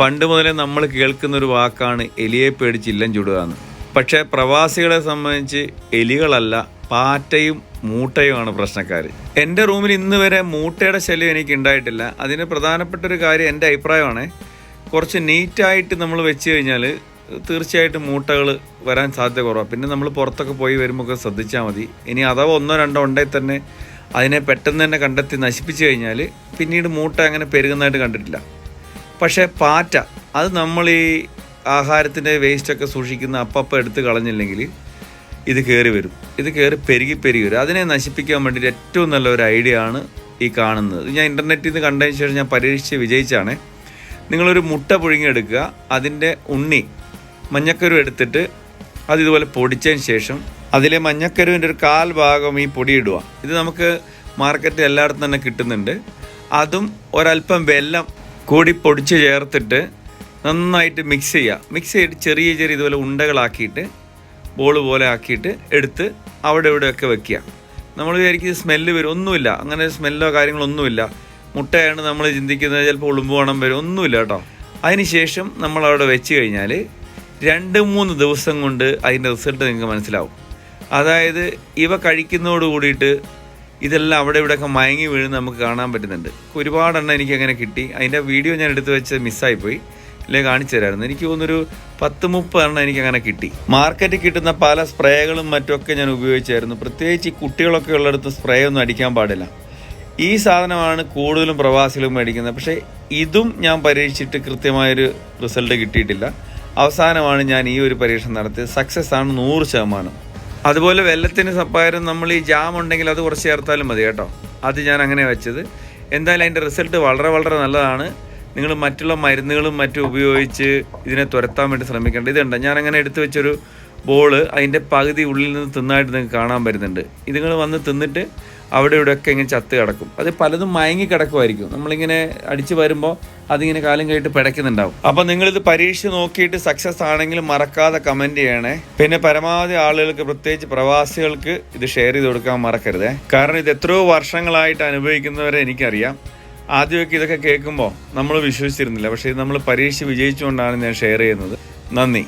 പണ്ട് മുതലേ നമ്മൾ കേൾക്കുന്ന ഒരു വാക്കാണ് എലിയെ പേടിച്ച് ഇല്ലം ചുടുക എന്ന് പക്ഷേ പ്രവാസികളെ സംബന്ധിച്ച് എലികളല്ല പാറ്റയും മൂട്ടയുമാണ് പ്രശ്നക്കാർ എന്റെ റൂമിൽ ഇന്ന് വരെ മൂട്ടയുടെ ശല്യം എനിക്ക് ഉണ്ടായിട്ടില്ല. അതിന് പ്രധാനപ്പെട്ട ഒരു കാര്യം എന്റെ അഭിപ്രായമാണ്. കുറച്ച് നീറ്റായിട്ട് നമ്മൾ വെച്ച് കഴിഞ്ഞാൽ തീർച്ചയായിട്ടും മൂട്ടകൾ വരാൻ സാധ്യത കുറവാണ് പിന്നെ നമ്മൾ പുറത്തൊക്കെ പോയി വരുമ്പോൾ ഒക്കെ ശ്രദ്ധിച്ചാൽ മതി. ഇനി അഥവാ ഒന്നോ രണ്ടോ ഉണ്ടെങ്കിൽ തന്നെ അതിനെ പെട്ടെന്ന് തന്നെ കണ്ടെത്തി നശിപ്പിച്ചു കഴിഞ്ഞാൽ പിന്നീട് മൂട്ട അങ്ങനെ പെരുകുന്നതായിട്ട് കണ്ടിട്ടില്ല. പക്ഷേ പാറ്റ അത് നമ്മൾ ഈ ആഹാരത്തിന്റെ വേസ്റ്റൊക്കെ സൂക്ഷിക്കുന്ന അപ്പപ്പം എടുത്ത് കളഞ്ഞില്ലെങ്കിൽ ഇത് കയറി വരും. ഇത് കയറി പെരുകി പെരുകി വരും. അതിനെ നശിപ്പിക്കാൻ വേണ്ടിയിട്ട് ഏറ്റവും നല്ല ഒരു ഐഡിയ ആണ് ഈ കാണുന്നത്. ഞാൻ ഇന്റർനെറ്റിൽ നിന്ന് കണ്ടതിന് ശേഷം ഞാൻ പരീക്ഷിച്ച് വിജയിച്ചാണ്. നിങ്ങളൊരു മുട്ട പുഴുങ്ങിയെടുക്കുക അതിന്റെ ഉണ്ണി മഞ്ഞക്കരു എടുത്തിട്ട് അത് ഇതുപോലെ പൊടിച്ചതിന് ശേഷം അതിലെ മഞ്ഞക്കരുവിന്റെ ഒരു കാൽ ഭാഗം ഈ പൊടിയിടുക. ഇത് നമുക്ക് മാർക്കറ്റിൽ എല്ലായിടത്തും തന്നെ കിട്ടുന്നുണ്ട്. അതും ഒരല്പം വെല്ലം കൂടി പൊടിച്ച് ചേർത്തിട്ട് നന്നായിട്ട് മിക്സ് ചെയ്യുക മിക്സ് ചെയ്തിട്ട് ചെറിയ ചെറിയ ഇതുപോലെ ഉണ്ടകളാക്കിയിട്ട് ബോൾ പോലെ ആക്കിയിട്ട് എടുത്ത് അവിടെ ഇവിടെയൊക്കെ വെക്കുക. നമ്മൾ വിചാരിക്കും സ്മെല്ല് വരും. ഒന്നുമില്ല. അങ്ങനെ സ്മെല്ലോ കാര്യങ്ങളൊന്നുമില്ല മുട്ടയാണ് നമ്മൾ ചിന്തിക്കുന്നത് ചിലപ്പോൾ ഉളുമ്പ് വേണം വരും. ഒന്നുമില്ല കേട്ടോ. അതിനുശേഷം നമ്മൾ അവിടെ വെച്ച് കഴിഞ്ഞാൽ രണ്ട് മൂന്ന് ദിവസം കൊണ്ട് അതിന്റെ റിസൾട്ട് നിങ്ങൾക്ക് മനസ്സിലാവും. അതായത് ഇവ കഴിക്കുന്നതോട് കൂടിയിട്ട് ഇതെല്ലാം അവിടെ ഇവിടെയൊക്കെ മയങ്ങി വീഴുന്ന നമുക്ക് കാണാൻ പറ്റുന്നുണ്ട്. ഒരുപാടെണ്ണം എനിക്ക് അങ്ങനെ കിട്ടി. അതിന്റെ വീഡിയോ ഞാൻ എടുത്തു വെച്ച് മിസ്സായിപ്പോയി. ഇല്ലേ കാണിച്ചു തരായിരുന്നു. എനിക്ക് തോന്നുന്നൊരു പത്ത് മുപ്പത് എണ്ണം എനിക്ക് അങ്ങനെ കിട്ടി. മാർക്കറ്റിൽ കിട്ടുന്ന പല സ്പ്രേകളും മറ്റൊക്കെ ഞാൻ ഉപയോഗിച്ചായിരുന്നു. പ്രത്യേകിച്ച് ഈ കുട്ടികളൊക്കെ ഉള്ളിടത്ത് സ്പ്രേ ഒന്നും അടിക്കാൻ പാടില്ല. ഈ സാധനമാണ് കൂടുതലും പ്രവാസികളും മേടിക്കുന്നത്. പക്ഷേ ഇതും ഞാൻ പരീക്ഷിച്ചിട്ട് കൃത്യമായൊരു റിസൾട്ട് കിട്ടിയിട്ടില്ല. അവസാനമാണ് ഞാൻ ഈ ഒരു പരീക്ഷണം നടത്തിയത്. സക്സസ് ആണ് നൂറ് ശതമാനം. അതുപോലെ വെള്ളത്തിന് പകരം നമ്മൾ ഈ ജാം ഉണ്ടെങ്കിൽ അത് കുറച്ച് ചേർത്താലും മതി കേട്ടോ. അത് ഞാൻ അങ്ങനെ വെച്ചത്. എന്തായാലും അതിന്റെ റിസൾട്ട് വളരെ വളരെ നല്ലതാണ്. നിങ്ങൾ മറ്റുള്ള മരുന്നുകളും മറ്റും ഉപയോഗിച്ച് ഇതിനെ തുരത്താൻ വേണ്ടി ശ്രമിക്കേണ്ടത് ഇതുണ്ട് ഞാൻ അങ്ങനെ എടുത്തു വെച്ചൊരു ബോൾ അതിന്റെ പകുതി ഉള്ളിൽ നിന്ന് തിന്നായിട്ട് നിങ്ങൾക്ക് കാണാൻ വരുന്നുണ്ട് ഇതുങ്ങൾ വന്ന് തിന്നിട്ട് അവിടെ ഇവിടെയൊക്കെ ഇങ്ങനെ ചത്ത് കിടക്കും. അത് പലതും മയങ്ങി കിടക്കുമായിരിക്കും. നമ്മളിങ്ങനെ അടിച്ചു വരുമ്പോൾ അതിങ്ങനെ കാലം കഴിഞ്ഞിട്ട് പിടയ്ക്കുന്നുണ്ടാവും. അപ്പം നിങ്ങളിത് പരീക്ഷിച്ച് നോക്കിയിട്ട് സക്സസ് ആണെങ്കിൽ മറക്കാതെ കമന്റ് ചെയ്യണേ. പിന്നെ പരമാവധി ആളുകൾക്ക് പ്രത്യേകിച്ച് പ്രവാസികൾക്ക് ഇത് ഷെയർ ചെയ്ത് കൊടുക്കാൻ മറക്കരുതേ. കാരണം ഇത് എത്രയോ വർഷങ്ങളായിട്ട് അനുഭവിക്കുന്നവരെ എനിക്കറിയാം. ആദ്യമൊക്കെ ഇതൊക്കെ കേൾക്കുമ്പോൾ നമ്മൾ വിശ്വസിച്ചിരുന്നില്ല. പക്ഷേ ഇത് നമ്മൾ പരീക്ഷിച്ച് വിജയിച്ചുകൊണ്ടാണ് ഞാൻ ഷെയർ ചെയ്യുന്നത്. നന്ദി.